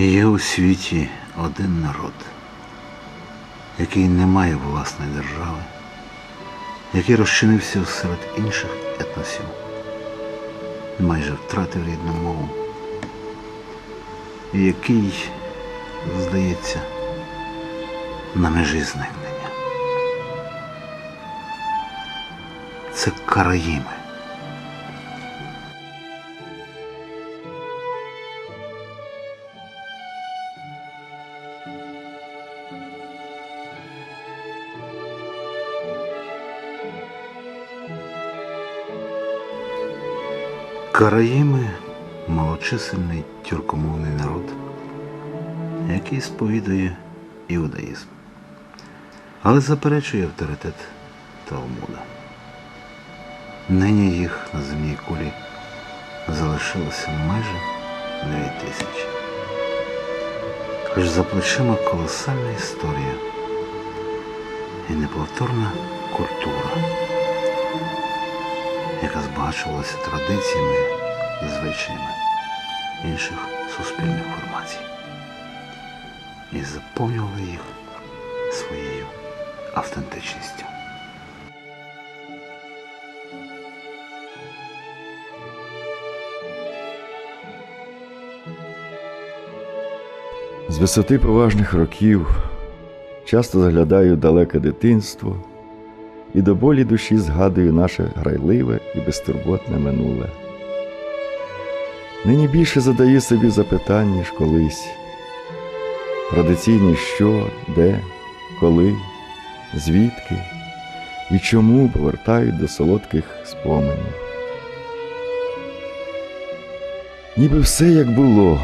Є у світі один народ, який не має власної держави, який розчинився серед інших етносів, майже втратив рідну мову, і який, здається, на межі зникнення. Це караїми. Караїми малочисельний тюркомовний народ, який сповідує іудаїзм, але заперечує авторитет Талмуда. Нині їх на земній кулі залишилося майже 9 тисяч. Хоч за плечима колосальна історія і неповторна культура яка збагачувалася традиціями, звичаями інших суспільних формацій і заповнювала їх своєю автентичністю. З висоти поважних років часто заглядаю далеке дитинство і до болі душі згадую наше грайливе і безтурботне минуле. Нині більше задаю собі запитань, ніж колись. Традиційні що, де, коли, звідки і чому повертають до солодких споменів. Ніби все як було,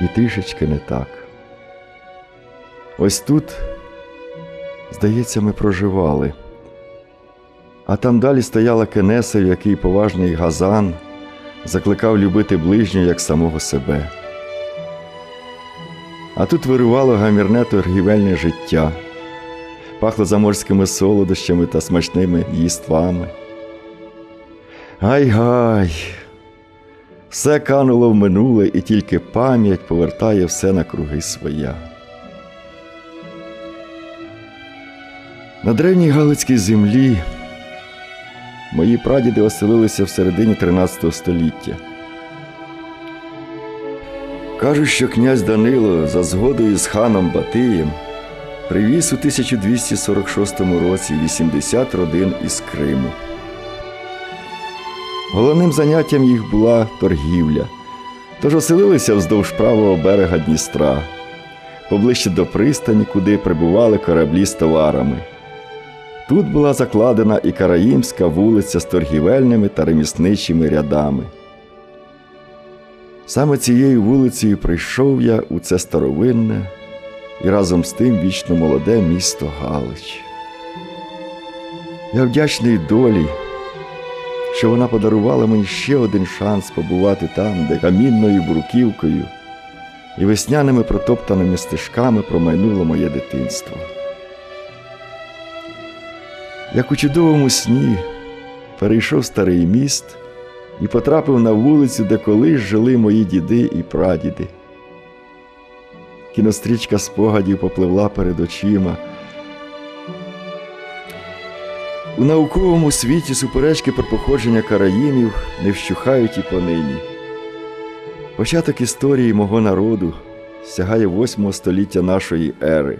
і трішечки не так. Ось тут Здається, ми проживали. А там далі стояла Кенеса, в якій поважний Газан закликав любити ближнього як самого себе. А тут вирувало гамірне торгівельне життя, пахло заморськими солодощами та смачними їствами. Гай-гай! Все кануло в минуле, і тільки пам'ять повертає все на круги своя. На древній Галицькій землі мої прадіди оселилися в середині 13 століття. Кажуть, що князь Данило за згодою з ханом Батиєм привіз у 1246 році 80 родин із Криму. Головним заняттям їх була торгівля, тож оселилися вздовж правого берега Дністра, поближче до пристані, куди прибували кораблі з товарами. Тут була закладена і Караїмська вулиця з торгівельними та ремісничими рядами. Саме цією вулицею прийшов я у це старовинне і разом з тим вічно молоде місто Галич. Я вдячний долі, що вона подарувала мені ще один шанс побувати там, де камінною бруківкою і весняними протоптаними стежками промайнуло моє дитинство. Як у чудовому сні перейшов старий міст і потрапив на вулицю, де колись жили мої діди і прадіди. Кінострічка спогадів попливла перед очима. У науковому світі суперечки про походження караїмів не вщухають і понині. Початок історії мого народу сягає восьмого століття нашої ери.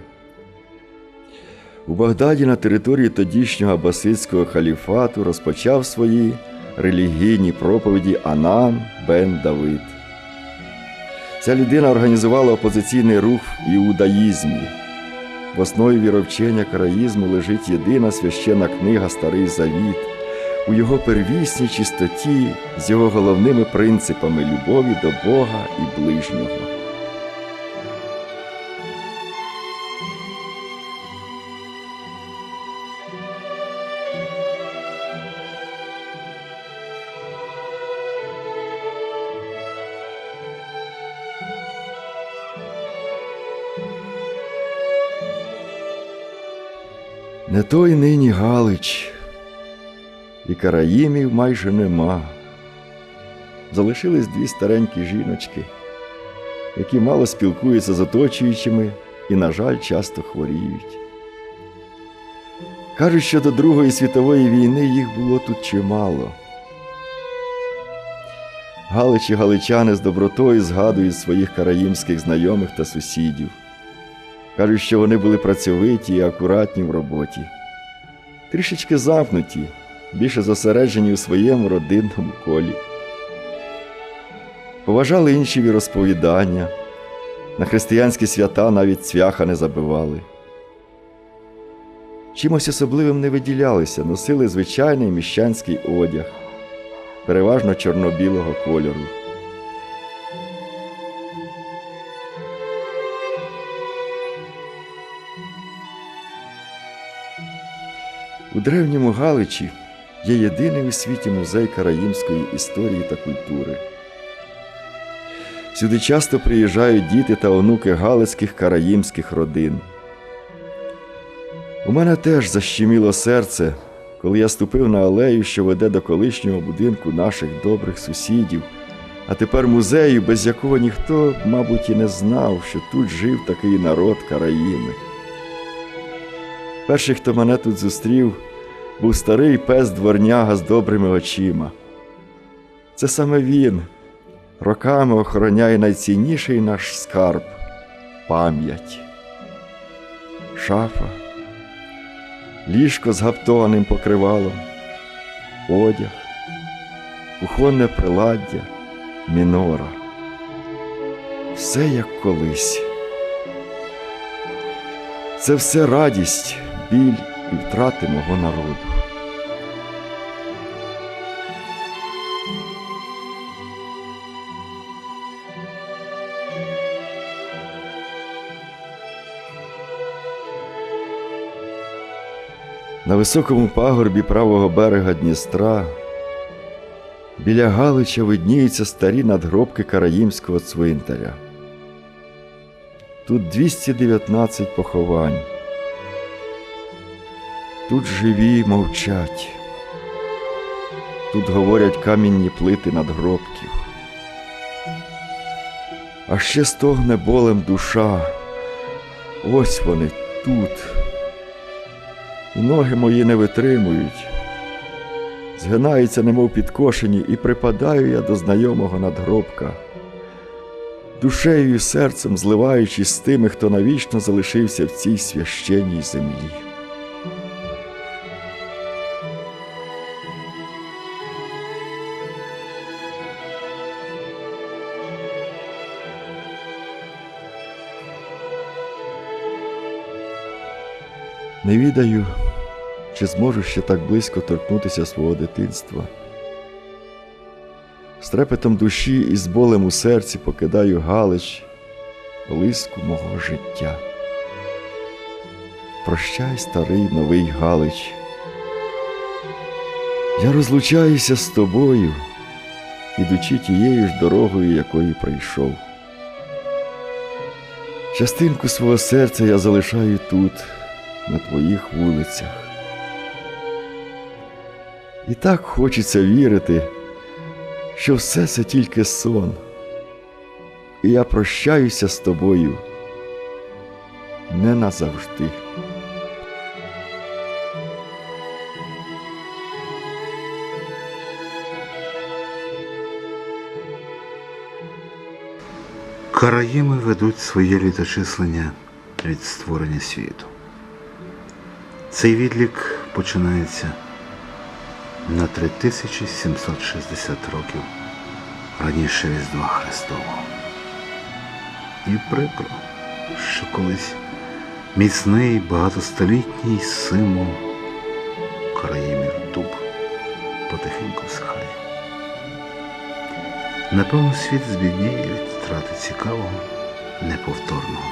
У Багдаді на території тодішнього Абасидського халіфату розпочав свої релігійні проповіді Анан бен Давид. Ця людина організувала опозиційний рух в іудаїзмі. В основі віровчення караїзму лежить єдина священна книга Старий Завіт, у його первісній чистоті з його головними принципами любові до Бога і ближнього. Не той нині Галич, і караїмів майже нема. Залишились дві старенькі жіночки, які мало спілкуються з оточуючими і, на жаль, часто хворіють. Кажуть, що до Другої світової війни їх було тут чимало. Галичі галичани з добротою згадують своїх караїмських знайомих та сусідів. Кажуть, що вони були працьовиті і акуратні в роботі, трішечки замкнуті, більше зосереджені у своєму родинному колі. Поважали інші віросповідання, на християнські свята навіть цвяха не забивали. Чимось особливим не виділялися, носили звичайний міщанський одяг, переважно чорно-білого кольору. Древньому Галичі є єдиний у світі музей караїмської історії та культури. Сюди часто приїжджають діти та онуки галицьких караїмських родин. У мене теж защеміло серце, коли я ступив на алею, що веде до колишнього будинку наших добрих сусідів, а тепер музею, без якого ніхто, мабуть, і не знав, що тут жив такий народ Караїми. Перший, хто мене тут зустрів, був старий пес дворняга з добрими очима. Це саме він роками охороняє найцінніший наш скарб пам'ять. Шафа, ліжко з гаптованим покривалом, одяг, кухонне приладдя, мінора. Все як колись. Це все радість, біль і втрати мого народу. На високому пагорбі правого берега Дністра біля Галича видніються старі надгробки Караїмського цвинтаря. Тут 219 поховань. Тут живі мовчать. Тут говорять камінні плити надгробків. А ще стогне болем душа. Ось вони тут. І ноги мої не витримують. Згинаються, немов підкошені, і припадаю я до знайомого надгробка, душею і серцем зливаючись з тими, хто навічно залишився в цій священній землі. Не відаю, чи зможу ще так близько торкнутися свого дитинства. З трепетом душі і з болем у серці покидаю Галич, колиску мого життя. Прощай, старий новий Галич. Я розлучаюся з тобою, ідучи тією ж дорогою, якою прийшов. Частинку свого серця я залишаю тут, на твоїх вулицях. І так хочеться вірити, що все це тільки сон, і я прощаюся з тобою не назавжди. Караїми ведуть своє літочислення від створення світу. Цей відлік починається на 3760 років раніше Різдва Христового. І прикро, що колись міцний багатостолітній символ Караїмів дуб потихеньку всихає. Напевно, світ збідніє від втрати цікавого, неповторного,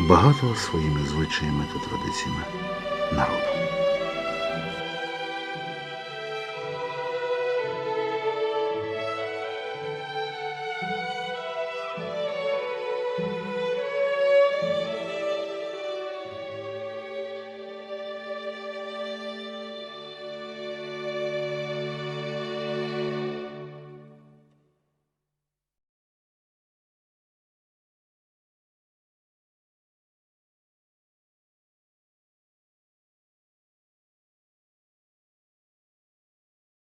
багатого своїми звичаями та традиціями 那如同